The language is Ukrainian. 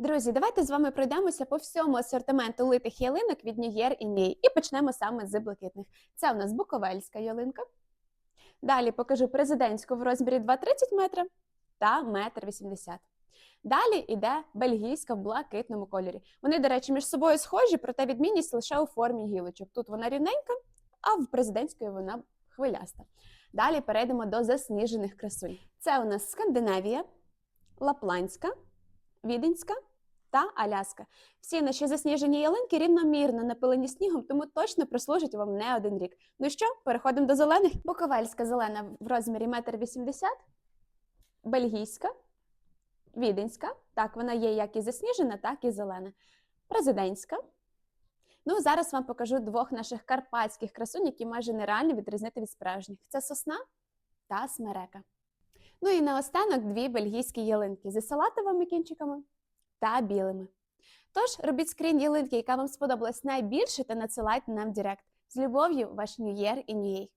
Друзі, давайте з вами пройдемося по всьому асортименту литих ялинок від Year і Ній. І почнемо саме з блакитних. Це у нас буковельська ялинка. Далі покажу президентську в розмірі 2,30 метра та 1,80 м. Далі йде бельгійська в блакитному кольорі. Вони, до речі, між собою схожі, проте відмінність лише у формі гілочок. Тут вона рівненька, а в президентської вона хвиляста. Далі перейдемо до засніжених красунь. Це у нас Скандинавія, Лапландська, Віденська та Аляска. Всі наші засніжені ялинки рівномірно напилені снігом, тому точно прослужать вам не один рік. Ну що, переходимо до зелених. Буковельська зелена в розмірі 1,80 м, бельгійська, віденська. Так, вона є як і засніжена, так і зелена. Президентська. Ну, зараз вам покажу двох наших карпатських красунь, які майже нереально відрізнити від справжніх. Це сосна та смерека. Ну і наостанок дві бельгійські ялинки зі салатовими кінчиками та білими. Тож робіть скрін ялинки, яка вам сподобалась найбільше, та надсилайте нам Директ. З любов'ю, ваш Ньюєр і Year.